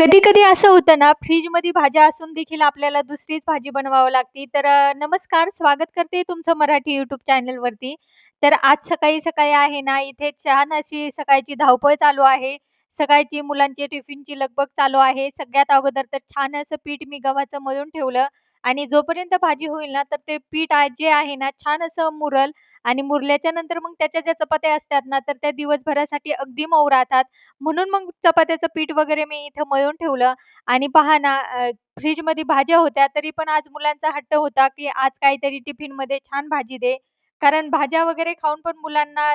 कधी-कधी असं होतं ना, फ्रीजमध्ये भाज्या असून देखील आपल्याला दुसरीच भाजी बनवावं लागती. तर अ, नमस्कार, स्वागत करते तुमचं मराठी यूट्यूब चॅनलवरती. तर आज सकाळी-सकाळी आहे ना, इथे छान अशी सकाळची धावपळ चालू आहे. सकाळची मुलांची टिफिनची लगबग चालू आहे. सगळ्यात अगोदर तर छान असं पीठ मी गव्हाचं मळून ठेवलं आणि जोपर्यंत भाजी होईल ना, तर ते पीठ आ जे आहे ना, छान असं मुरल आणि मुरल्याच्या नंतर मग त्याच्या ज्या चपात्या असतात ना, तर त्या दिवसभरासाठी अगदी मऊ राहतात. म्हणून मग चपात्याचं पीठ वगैरे मी इथं मळून ठेवलं आणि पहा ना फ्रीजमध्ये भाज्या होत्या, तरी पण आज मुलांचा हट्ट होता, की आज काहीतरी टिफिनमध्ये छान भाजी दे. कारण भाज्या वगैरे खाऊन पण मुलांना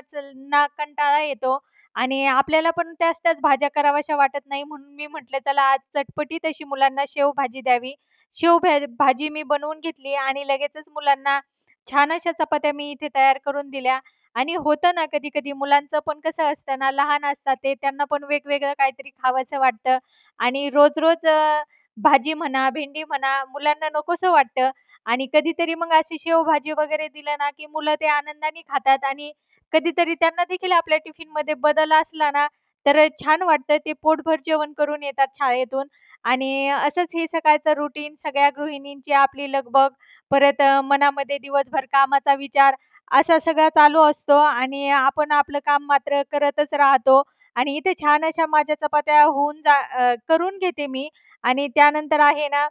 ना कंटाळा येतो आणि आपल्याला पण त्याच-त्याच भाज्या कराव्याशा वाटत नाही. म्हणून मी म्हटलं चला आज चटपटी तशी मुलांना शेवभाजी द्यावी. शेव भा भाजी मी बनवून घेतली आणि लगेचच मुलांना छान अशा चपात्या मी इथे तयार करून दिल्या. आणि होतं ना कधी-कधी मुलांचं पण कसं असतं ना, लहान असतात ते, त्यांना पण वेगवेगळं काहीतरी खावंसं वाटतं. आणि रोज-रोज अ, भाजी म्हणा, भेंडी म्हणा, मुलांना नकोसं वाटतं. आणि कधीतरी मग अशी शेवभाजी वगैरे दिलं ना, की मुलं ते आनंदाने खातात. आणि कधीतरी त्यांना देखील आपल्या टिफिनमध्ये बदल असला ना, तर छान वाटतं. ते पोटभर जेवण करून येतात शाळेतून. आणि असंच हे सकाळचं रुटीन सगळ्या गृहिणींची आपली लगबग, परत अ, मनामध्ये दिवसभर कामाचा विचार असा सगळा चालू असतो. आणि आपण आपलं काम मात्र करतच राहतो. आणि इथे छान अशा माझ्या चपात्या होऊन जा अ, करून घेते मी. आणि त्यानंतर आहे ना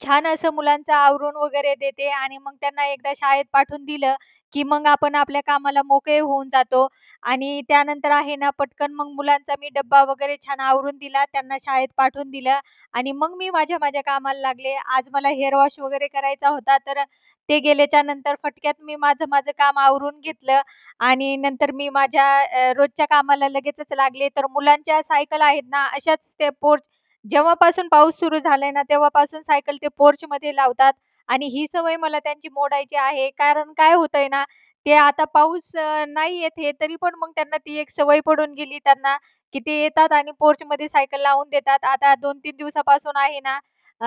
छान असं मुलांचं आवरून वगैरे देते. आणि मग त्यांना एकदा शाळेत पाठवून दिलं, की मग आपण आपल्या कामाला मोकळे होऊन जातो आणि त्यानंतर आहे ना, पटकन मग मुलांचा मी डब्बा वगैरे छान आवरून दिला, त्यांना शाळेत पाठवून दिलं आणि मग मी माझ्या माझ्या कामाला लागले. आज मला हेअर वॉश वगैरे करायचा होता, तर ते गेल्याच्यानंतर फटक्यात मी माझं माझं काम आवरून घेतलं आणि नंतर मी माझ्या रोजच्या कामाला लगेचच लागले. तर मुलांच्या सायकल आहेत ना, अशाच ते पोर्च जेव्हापासून पाऊस सुरू झालाय ना, तेव्हापासून सायकल ते पोर्चमध्ये लावतात आणि ही सवय मला त्यांची मोडायची आहे. कारण काय होतंय ना, ते आता पाऊस नाही येत हे तरी पण मग त्यांना ती एक सवय पडून गेली त्यांना, की ते येतात आणि पोर्चमध्ये सायकल लावून देतात. आता 2-3 दिवसापासून आहे ना,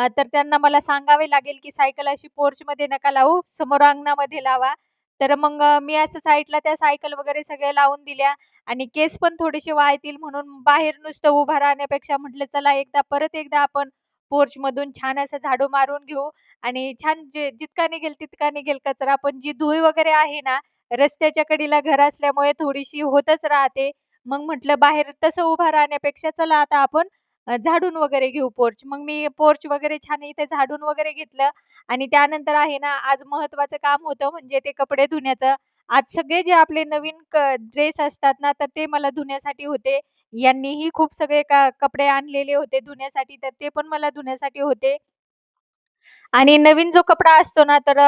तर त्यांना मला सांगावे लागेल, की सायकल अशी पोर्चमध्ये नका लावू, समोर अंगणामध्ये लावा. तर मग मी असं साईडला त्या सायकल वगैरे सगळ्या लावून दिल्या आणि केस पण थोडेसे वाहतील म्हणून बाहेर नुसतं उभा राहण्यापेक्षा म्हटलं चला एकदा परत एकदा आपण पोर्चमधून छान असं झाडू मारून घेऊ आणि छान जे जितका निघेल तितका निघेल कचरा. पण जी धूळ वगैरे आहे ना, रस्त्याच्या कडीला घर असल्यामुळे थोडीशी होतच राहते. मग म्हटलं बाहेर तसं उभं राहण्यापेक्षा चला आता आपण झाडून वगैरे घेऊ पोर्च. मग मी पोर्च वगैरे छान इथे झाडून वगैरे घेतलं आणि त्यानंतर आहे ना, आज महत्त्वाचं काम होतं म्हणजे ते कपडे धुण्याचं. आज सगळे जे आपले नवीन क ड्रेस असतात ना, तर ते मला धुण्यासाठी होते. यांनीही खूप सगळे का कपडे आणलेले होते धुण्यासाठी, तर ते पण मला धुण्यासाठी होते. आणि नवीन जो कपडा असतो ना, तर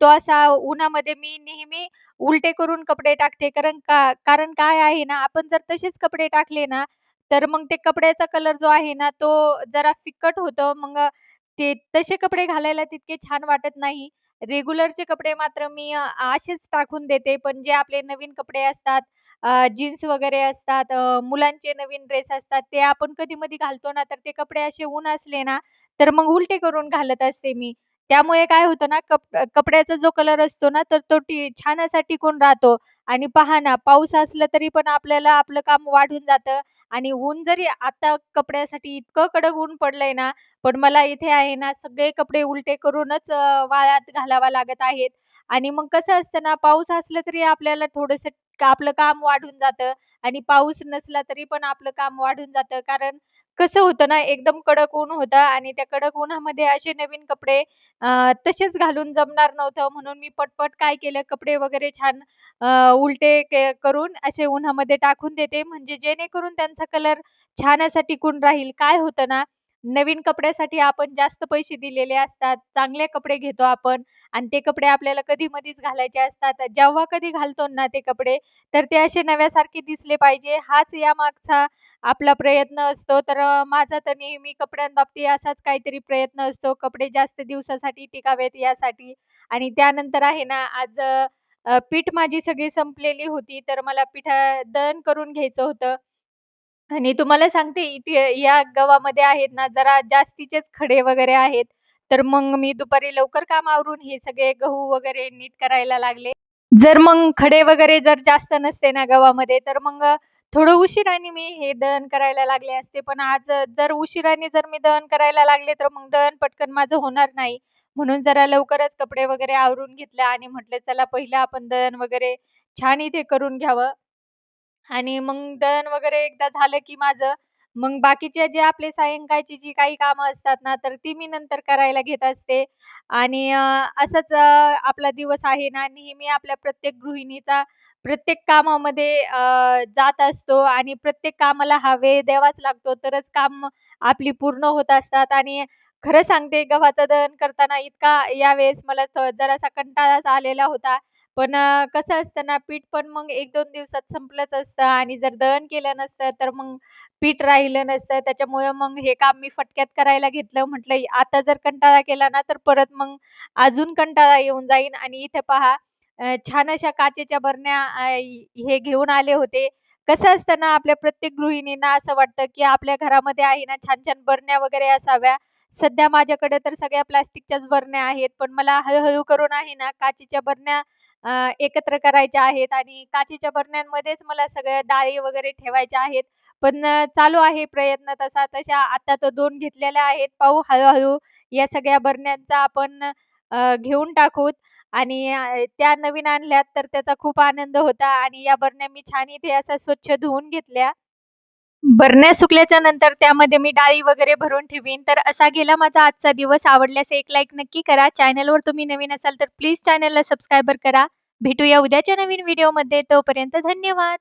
तो असा उन्हामध्ये मी नेहमी उलटे करून कपडे टाकते. कारण का कारण काय आहे ना, आपण जर तसेच कपडे टाकले ना, तर मग ते कपड्याचा कलर जो आहे ना, तो जरा फिकट होतो. मग ते तसे कपडे घालायला तितके छान वाटत नाही. रेग्युलरचे कपडे मात्र मी असेच टाकून देते. पण जे आपले नवीन कपडे असतात, जीन्स वगैरे असतात, मुलांचे नवीन ड्रेस असतात, ते आपण कधी-मधी घालतो ना, तर ते कपडे असे ऊन असले ना, तर मग उलटे करून घालत असते मी. त्यामुळे काय होतं ना, कप कपड्याचा जो कलर असतो ना, तर तो टी छान असा टिकून राहतो. आणि पहा ना, पाऊस असला तरी पण आपल्याला आपलं काम वाढून जातं आणि ऊन जरी आता कपड्यासाठी इतकं कडक ऊन पडलंय ना, पण मला इथे आहे ना, सगळे कपडे उलटे करूनच वाळ्यात घालावा लागत आहेत. आणि मग कसं असतं ना, पाऊस असला तरी आपल्याला थोडंसं आपलं काम वाढून जातं आणि पाऊस नसला तरी पण आपलं काम वाढून जातं. कारण कसं होतं ना, एकदम कडक ऊन होतं आणि त्या कडक उन्हामध्ये असे नवीन कपडे अ, तसेच घालून जमणार नव्हतं. म्हणून मी पटपट काय केलं, कपडे वगैरे छान अ, उलटे के करून असे उन्हामध्ये टाकून देते. म्हणजे जेणेकरून त्यांचा कलर छान असा टिकून राहील. काय होतं ना, नवीन कपड्यासाठी आपण जास्त पैसे दिलेले असतात. चांगले कपडे घेतो आपण आणि ते कपडे आपल्याला कधी-मधीच घालायचे असतात. जेव्हा कधी घालतो ना ते कपडे, तर ते असे नव्यासारखे दिसले पाहिजे, हाच यामागचा आपला प्रयत्न असतो. तर माझा तर नेहमी कपड्यांबाबतीत असाच काहीतरी प्रयत्न असतो. कपडे जास्त दिवसासाठी टिकावेत यासाठी आणि त्यानंतर आहे ना, आज पीठ माझी सगळी संपलेली होती, तर मला पिठा दळण करून घ्यायचं होतं. आणि तुम्हाला सांगते इथे या गावामध्ये आहेत ना, जरा जास्तीचेच खडे वगैरे आहेत. तर मग मी दुपारी लवकर काम आवरून हे सगळे गहू वगैरे नीट करायला लागले. जर मग खडे वगैरे जर जास्त नसते ना गावामध्ये, तर मग थोडं उशिराने मी हे दहन करायला लागले असते. पण आज जर उशिराने जर मी दहन करायला लागले, तर मग दहन पटकन माझं होणार नाही. म्हणून जरा लवकरच कपडे वगैरे आवरून घेतले आणि म्हटलं चला पहिलं आपण दहन वगैरे छान इथे करून घ्यावं. आणि मग दळण वगैरे एकदा झालं की माझं, मग बाकीचे जे आपले सायंकाळची जी काही कामं असतात ना, तर ती मी नंतर करायला घेत असते. आणि अ, असंच अ, आपला दिवस आहे ना, नेहमी आपल्या प्रत्येक गृहिणीचा प्रत्येक कामामध्ये अ, जात असतो आणि प्रत्येक कामाला हा वेळ द्यावाच लागतो. तरच काम आपली पूर्ण होत असतात आणि खरं सांगते गव्हाचं दळण करताना इतका यावेळेस मला थ जरासा कंटाळाच आलेला होता. पण अ, कसं असतं ना, पीठ पण मग 1-2 दिवसात संपलंच असतं आणि जर दळण केलं नसतं, तर मग पीठ राहिलं नसतं. त्याच्यामुळं मग हे काम मी फटक्यात करायला घेतलं. म्हटलं आता जर कंटाळा केला ना, तर परत मग अजून कंटाळा येऊन जाईल आणि इथे पहा अ, छान अशा काचेच्या बरण्या अ, हे घेऊन आले होते. कसं असतं ना, आपल्या प्रत्येक गृहिणींना असं वाटतं, की आपल्या घरामध्ये आहे ना, छान-छान बरण्या वगैरे असाव्या. सध्या माझ्याकडे तर सगळ्या प्लास्टिकच्याच बरण्या आहेत. पण मला हळू करून आहे ना, काचेच्या बरण्या अ, एकत्र करायच्या आहेत आणि काचेच्या बरण्यांमध्येच मला सगळ्या डाळी वगैरे ठेवायच्या आहेत. पण चालू आहे प्रयत्न तसा. तशा आता तर दोन घेतलेल्या आहेत. पाहू हळूहळू या सगळ्या बरण्यांचा आपण घेऊन टाकूत आणि त्या नवीन आणल्यात तर त्याचा खूप आनंद होता आणि या बरण्या मी छान इथे असं स्वच्छ धुवून घेतल्या. बरण्या सुकल्याच्या नंतर त्यामध्ये मी डाळी वगैरे भरून ठेवीन. तर असा गेला माझा आजचा दिवस. आवडल्यास एक लाईक नक्की करा. चॅनलवर तुम्ही नवीन असाल तर प्लीज चॅनलला सबस्क्रायबर करा. भेटूया उद्याच्या नवीन व्हिडिओमध्ये. तोपर्यंत धन्यवाद.